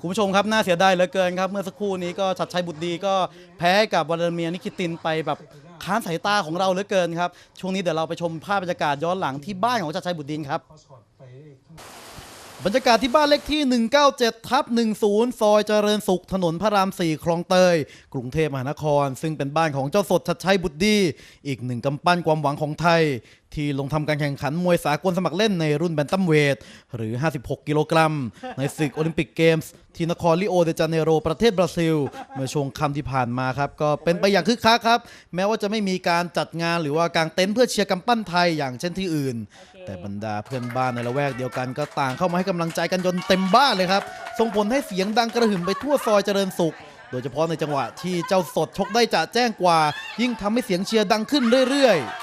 คุณผู้ชมครับน่าเสียดายเหลือเกินครับ เมื่อสักครู่นี้ก็ชัดชัยบุตรดีก็แพ้กับวลาดิเมียร์นิคิตินไปแบบค้านสายตาของเราเหลือเกินครับ ช่วงนี้เดี๋ยวเราไปชมภาพบรรยากาศย้อนหลังที่บ้านของชัดชัยบุตรดีครับ บรรยากาศที่บ้านเลขที่ 197 ทับ 10 ซอยเจริญสุข ถนนพระราม 4 คลองเตย กรุงเทพมหานคร ซึ่งเป็นบ้านของเจ้าสดชัดชัยบุตรดี อีกหนึ่งกำปั้นความหวังของไทย ที่ลงทำการแข่งขันมวยสากลสมัครเล่นในรุ่นแบนตัมเวท หรือ 56 กิโลกรัม ในศึกโอลิมปิกเกมส์ที่นครลิโอเดจาเนโรประเทศบราซิล เมื่อช่วงค่ำที่ผ่านมาครับ ก็เป็นไปอย่างคึกคักครับ แม้ว่าจะไม่มีการจัดงานหรือว่ากางเต็นท์เพื่อเชียร์กำปั้นไทยอย่างเช่นที่อื่น แต่บรรดาเพื่อนบ้านในละแวกเดียวกันก็ต่างเข้ามาให้กำลังใจกันจนเต็มบ้านเลยครับ ส่งผลให้เสียงดังกระหึ่มไปทั่วซอยเจริญสุข โดยเฉพาะในจังหวะที่เจ้าสดชกได้จะแจ้งกว่า ยิ่งทำให้เสียงเชียร์ดังขึ้นเรื่อยๆ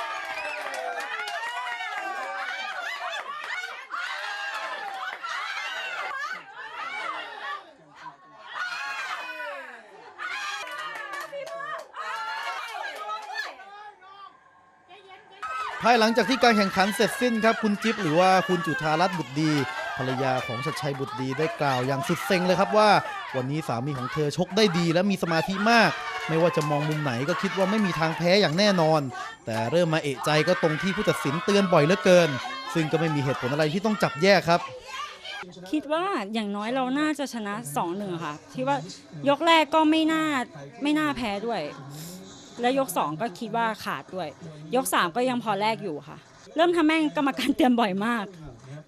ภายหลังจากที่การแข่งขันเสร็จสิ้นครับคุณจิ๊บหรือว่าคุณจุธารัตน์บุตรดี ภรรยาของชัดชัยบุตรดีได้กล่าวอย่างสุดเซ็งเลยครับว่า วันนี้สามีของเธอชกได้ดีและมีสมาธิมาก ไม่ว่าจะมองมุมไหนก็คิดว่าไม่มีทางแพ้อย่างแน่นอน แต่เริ่มมาเอะใจก็ตรงที่ผู้ตัดสินเตือนบ่อยเหลือเกิน ซึ่งก็ไม่มีเหตุผลอะไรที่ต้องจับแยกครับคิดว่าอย่างน้อยเราน่าจะชนะ2อหนึ่งค่ะที่ว่ายกแรกก็ไม่น่าไม่น่าแพ้ด้วย และยก 2 ก็คิดว่าขาดด้วย ยก 3 ก็ยังพอแลกอยู่ค่ะ เริ่มทำแม่งกรรมการเตือนบ่อยมาก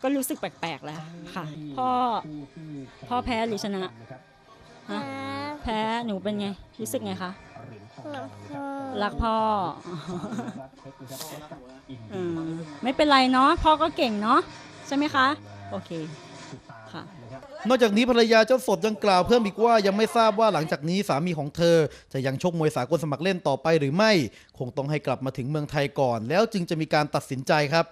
ก็รู้สึกแปลกๆแล้วค่ะ พ่อพ่อแพ้หรือชนะฮะแพ้หนูเป็นไง รู้สึกไงคะรักพ่อไม่เป็นไรเนาะพ่อก็เก่งเนาะใช่ไหมคะ โอเค นอกจากนี้ภรรยาเจ้าสดยังกล่าวเพิ่มอีกว่ายังไม่ทราบว่าหลังจากนี้สามีของเธอ จะยังชกมวยสากลสมัครเล่นต่อไปหรือไม่ คงต้องให้กลับมาถึงเมืองไทยก่อน แล้วจึงจะมีการตัดสินใจครับ